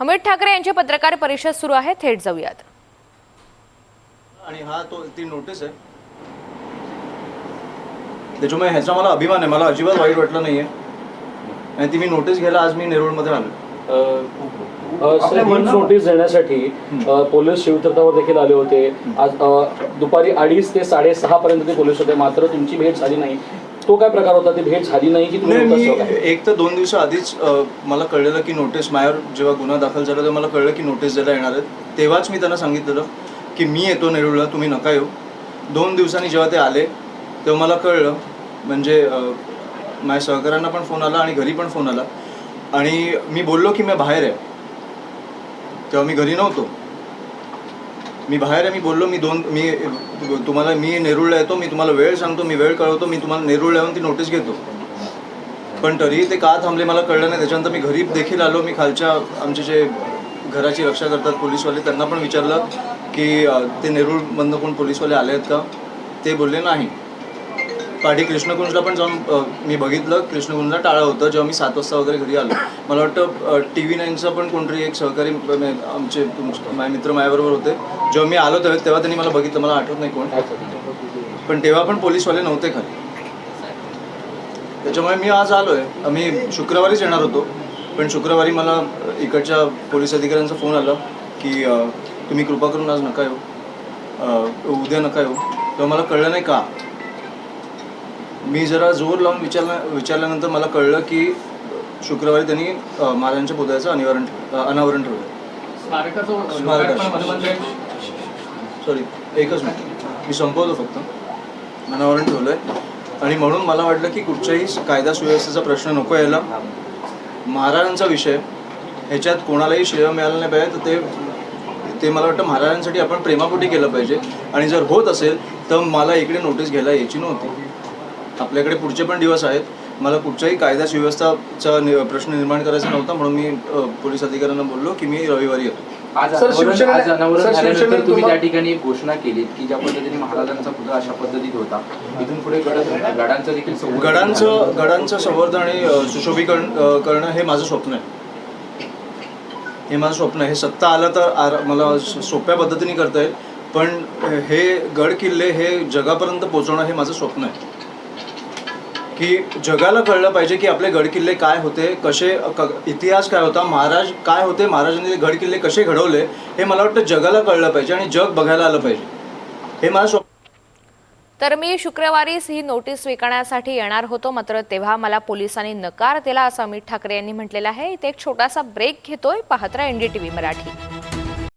अमित ठाकरे यांची पत्रकार परिषद सुरू आहे. थेट जाऊयात. आणि हा तो ती नोटीस आहे. त्याच्यामुळे ह्याचा मला अभिमान आहे. मला अजिबात वाईट वाटलं नाहीये. आणि ती मी नोटीस घ्यायला आज मी नेरूळमध्ये आलो नोटीस देण्यासाठी पोलीस शिवतीर्थावर देखील आले होते. आज दुपारी अडीच ते साडेसहा पर्यंत ते पोलीस होते. मात्र तुमची भेट झाली नाही. तो काय प्रकार होता? ती भेट झाली नाही की तुम्ही नाही? एक तर दोन दिवस आधीच अ, मला कळलेलं की नोटीस माझ्यावर जेव्हा गुन्हा दाखल झाला तेव्हा मला कळलं की नोटीस द्यायला येणार आहेत. तेव्हाच मी त्यांना सांगितलेलं की मी येतो नेरूळला तुम्ही नका येऊ. दोन दिवसांनी जेव्हा ते आले तेव्हा मला कळलं म्हणजे अ, माझ्या सहकाऱ्यांना पण फोन आला आणि घरी पण फोन आला. आणि मी बोललो की मी बाहेर आहे. तेव्हा मी घरी नव्हतो. मी बाहेर आहे मी बोललो मी दोन मी तुम्हाला मी नेरुळला येतो मी तुम्हाला वेळ सांगतो मी वेळ कळवतो मी तुम्हाला नेरुळला येऊन ती नोटीस घेतो. पण तरीही ते का थांबले मला कळलं नाही. त्याच्यानंतर मी घरी देखील आलो. मी खालच्या आमचे जे घराची रक्षा करतात पोलीसवाले त्यांना पण विचारलं की ते नेरूळमधनं कोण पोलीसवाले आले आहेत का? ते बोलले नाही. पाठी कृष्णकुंजला पण जाऊन मी बघितलं. कृष्णकुंजला टाळं होतं. जेव्हा मी सात वाजता वगैरे घरी आलो मला वाटतं टी व्ही नाईनचा पण कोणतरी एक सहकारी आमचे माझे मित्र माझ्याबरोबर होते. जेव्हा मी आलो तेव्हा तेव्हा त्यांनी मला बघितलं. मला आठवत नाही कोण. पण तेव्हा पण पोलीसवाले नव्हते खाली. त्याच्यामुळे मी आज आलो आहे आम्ही शुक्रवारीच येणार होतो. पण शुक्रवारी मला इकडच्या पोलीस अधिकाऱ्यांचा फोन आला की तुम्ही कृपा करून आज नका येऊ. उद्या नका येऊ. तेव्हा मला कळलं नाही का? मी जरा जोर लावून विचारल्या विचारल्यानंतर मला कळलं की शुक्रवारी त्यांनी महाराजांच्या पुतळ्याचं अनिवारण अनावरण ठेवलं. सॉरी एकच मिनिट. मी संपवतो फक्त. अनावरण ठेवलं आहे आणि म्हणून मला वाटलं की कुठच्याही कायदा सुव्यवस्थेचा प्रश्न नको यायला. महाराजांचा विषय. ह्याच्यात कोणालाही श्रेय मिळालं नाही पाहिजे तर ते ते मला वाटतं महाराजांसाठी आपण प्रेमापोटी केलं पाहिजे. आणि जर होत असेल तर मला इकडे नोटीस घ्यायला यायची नव्हती. आपल्याकडे पुढचे पण दिवस आहेत. मला कुठच्याही कायदा सुव्यवस्थाचा नि- प्रश्न निर्माण करायचा नव्हता म्हणून मी पोलीस अधिकाऱ्यांना बोललो की मी रविवारी येतो. आज झाल्यानंतर तुम्ही त्या ठिकाणी घोषणा केलीत की ज्या पद्धतीने महाराजांचा पुतळा अशा पद्धतीत होता. इथून पुढे गड गडांचं देखील संवर्धन गडांचं गडांचं संवर्धन आणि सुशोभीकरण करणं हे माझं स्वप्न आहे. हे माझं स्वप्न आहे. हे सत्ता आलं तर मला सोप्या पद्धतीने करता येईल. पण हे गड किल्ले हे जगापर्यंत पोहोचवणं हे माझं स्वप्न आहे. की जगाला कळलं पाहिजे की आपले गडकिल्ले काय होते कसे क- इतिहास काय होता महाराज काय होते महाराजांनी गडकिल्ले गड किल्ले कसे घडवले हे मला वाटतं जगाला कळलं पाहिजे आणि जग बघायला आलं पाहिजे. हे मला तर मी शुक्रवारीच ही नोटीस स्वीकारण्यासाठी येणार होतो मात्र तेव्हा मला पोलिसांनी नकार दिला असं अमित ठाकरे यांनी म्हटलेलं आहे. इथे एक छोटासा ब्रेक घेतोय. पाहत राहा एनडीटीव्ही मराठी.